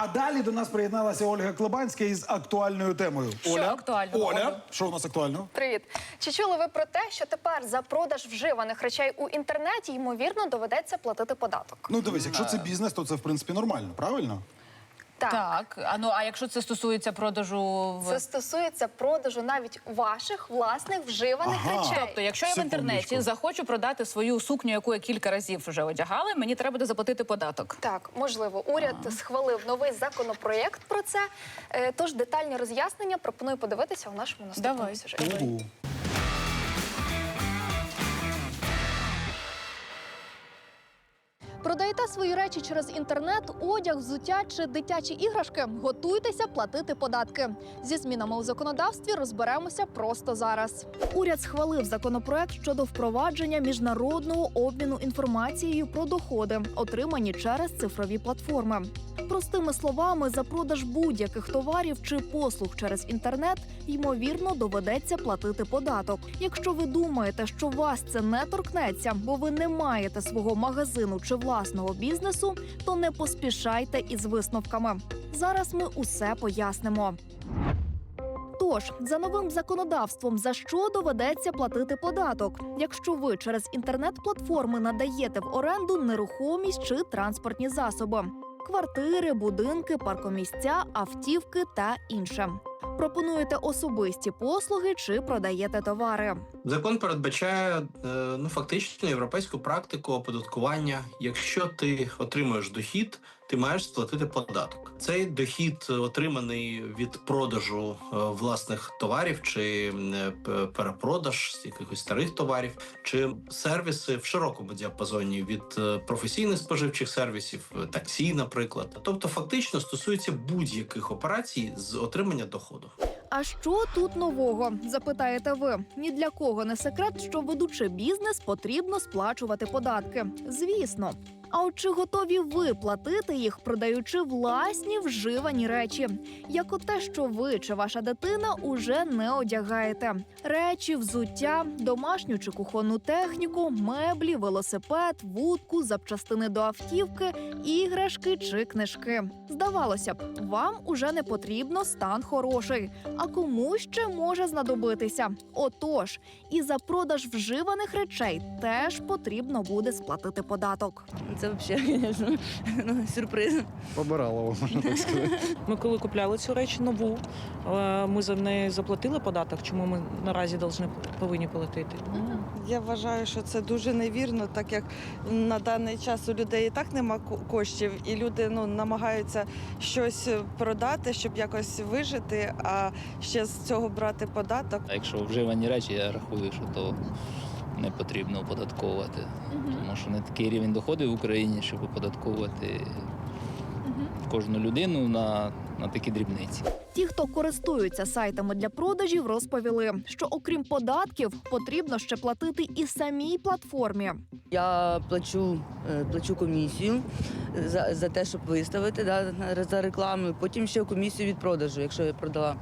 А далі до нас приєдналася Ольга Клебанська із актуальною темою. Що Оля, актуального, Оля, Оля? що у нас актуального? Привіт. Чи чули ви про те, що тепер за продаж вживаних речей у інтернеті ймовірно доведеться платити податок? Ну дивись, якщо це бізнес, то це в принципі нормально, правильно? Так. Так, а ну а якщо це стосується продажу в Це стосується продажу навіть ваших власних вживаних Ага. речей. Тобто, якщо я в Секундочку. інтернеті захочу продати свою сукню, яку я кілька разів вже одягала, мені треба буде заплатити податок. Так, можливо, уряд схвалив новий законопроєкт про це. Е, Тож детальні роз'яснення пропоную подивитися у нашому наступному Давай. сюжеті. Угу. Продаєте свої речі через інтернет, одяг, взуття чи дитячі іграшки? Готуйтеся платити податки. Зі змінами у законодавстві розберемося просто зараз. Уряд схвалив законопроект щодо впровадження міжнародного обміну інформацією про доходи, отримані через цифрові платформи. Простими словами, за продаж будь-яких товарів чи послуг через інтернет ймовірно доведеться платити податок. Якщо ви думаєте, що вас це не торкнеться, бо ви не маєте свого магазину чи власного бізнесу, то не поспішайте із висновками. Зараз ми усе пояснимо. Тож, за новим законодавством, за що доведеться платити податок, якщо ви через інтернет-платформи надаєте в оренду нерухомість чи транспортні засоби, квартири, будинки, паркомісця, автівки та інше. Пропонуєте особисті послуги чи продаєте товари. Закон передбачає е, ну фактично європейську практику оподаткування. Якщо ти отримуєш дохід, ти маєш сплатити податок. Цей дохід е, отриманий від продажу е, власних товарів чи перепродаж якихось старих товарів, чи сервіси в широкому діапазоні від професійних споживчих сервісів, таксі, наприклад. Тобто, фактично стосується будь-яких операцій з отримання доходу. А що тут нового? Запитаєте ви. Ні для кого не секрет, що ведучи бізнес, потрібно сплачувати податки. Звісно. А от чи готові ви платити їх, продаючи власні вживані речі, як от те, що ви чи ваша дитина уже не одягаєте? Речі, взуття, домашню чи кухонну техніку, меблі, велосипед, вудку, запчастини до автівки, іграшки чи книжки. Здавалося б, вам уже не потрібно стан хороший, а комусь ще може знадобитися. Отож, і за продаж вживаних речей теж потрібно буде сплатити податок. Це взагалі, звісно, ну, сюрприз. Побирало, можна так сказати. Ми коли купляли цю реч нову, е, ми за неї заплатили податок, чому ми наразі должны- повинні платити. Я вважаю, що це дуже невірно, так як на даний час у людей і так нема коштів, і люди ну намагаються щось продати, щоб якось вижити, а ще з цього брати податок. А якщо вживані речі, я рахую, що то не потрібно оподатковувати. Тому що не такий рівень доходів в Україні, щоб оподатковувати кожну людину на, на такі дрібниці. Ті, хто користуються сайтами для продажів, розповіли, що окрім податків потрібно ще платити і самій платформі. Я плачу, е, плачу комісію за, за те, щоб виставити да, за рекламу. Потім ще комісію від продажу. Якщо я продала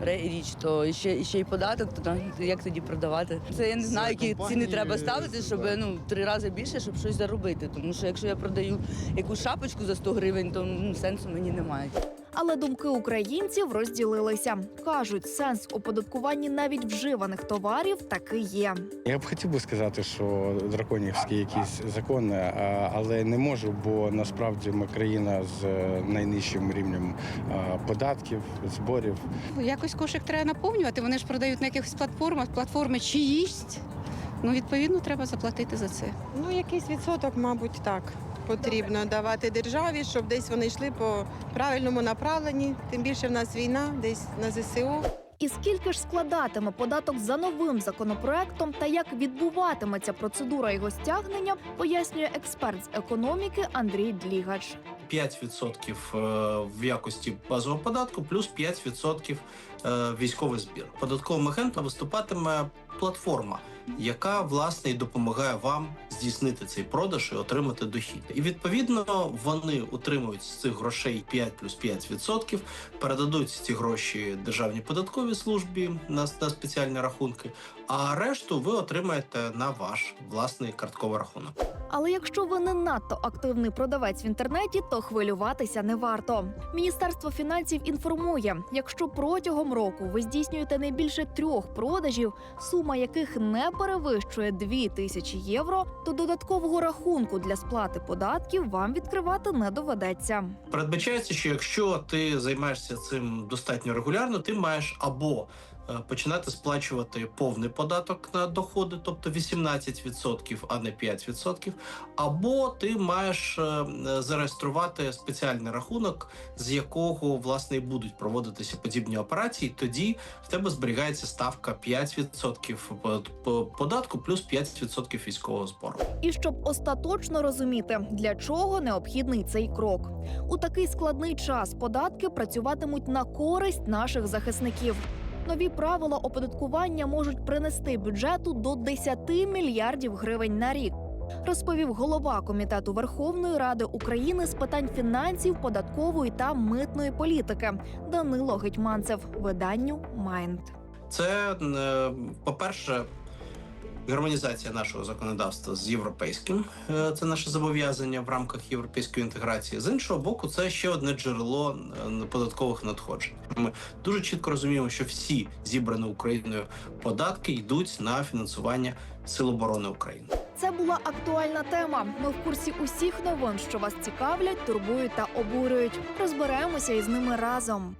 річ, то ще, ще й податок, то там, як тоді продавати? Це я не знаю, які ціни треба ставити, щоб ну, три рази більше, щоб щось заробити. Тому що якщо я продаю якусь шапочку за 100 гривень, то ну, сенсу мені немає. Але думки українців розділилися. кажуть, сенс у податкуванні навіть вживаних товарів таки є. Я б хотів би сказати, що драконівський якийсь закон, а, але не можу, бо насправді ми країна з е, найнижчим рівнем податків, зборів. Якось кошик треба наповнювати. Вони ж продають на якихось платформах, платформи чиїсь. Ну, відповідно, треба заплатити за це. Ну, якийсь відсоток, мабуть, так. Потрібно давати державі, щоб десь вони йшли по правильному направленні. Тим більше в нас війна, десь на ЗСУ. І скільки ж складатиме податок за новим законопроектом та як відбуватиметься процедура його стягнення, пояснює експерт з економіки Андрій Длігач. 5% е, в якості базового податку, плюс 5% е, військовий збір. Податковим агентом виступатиме платформа, яка власне і допомагає вам здійснити цей продаж і отримати дохід. І відповідно вони отримують з цих грошей 5 плюс 5%, передадуть ці гроші державній податковій службі на, на спеціальні рахунки. А решту ви отримаєте на ваш власний картковий рахунок. Але якщо ви не надто активний продавець в інтернеті, то хвилюватися не варто. Міністерство фінансів інформує, якщо протягом року ви здійснюєте не більше трьох продажів, сума яких не перевищує 2 тисячі євро, то додаткового рахунку для сплати податків вам відкривати не доведеться. Передбачається, що якщо ти займаєшся цим достатньо регулярно, ти маєш або починати сплачувати повний податок на доходи, тобто 18%, а не 5%, або ти маєш е, зареєструвати спеціальний рахунок, з якого власне і будуть проводитися подібні операції. Тоді в тебе зберігається ставка 5% по- по- податку плюс 5% військового збору. І щоб остаточно розуміти, для чого необхідний цей крок. У такий складний час податки працюватимуть на користь наших захисників. Нові правила оподаткування можуть принести бюджету до 10 мільярдів гривень на рік. Розповів голова комітету Верховної Ради України з питань фінансів, податкової та митної політики Данило Гетьманцев виданню Майнд. Це, е, по-перше, гармонізація нашого законодавства з європейським. Е, Це наше зобов'язання в рамках європейської інтеграції. З іншого боку, це ще одне джерело е, податкових надходжень. Ми дуже чітко розуміємо, що всі зібрані Україною податки йдуть на фінансування Сил оборони України. Це була актуальна тема. Ми в курсі усіх новин, що вас цікавлять, турбують та обурюють. Розберемося із ними разом.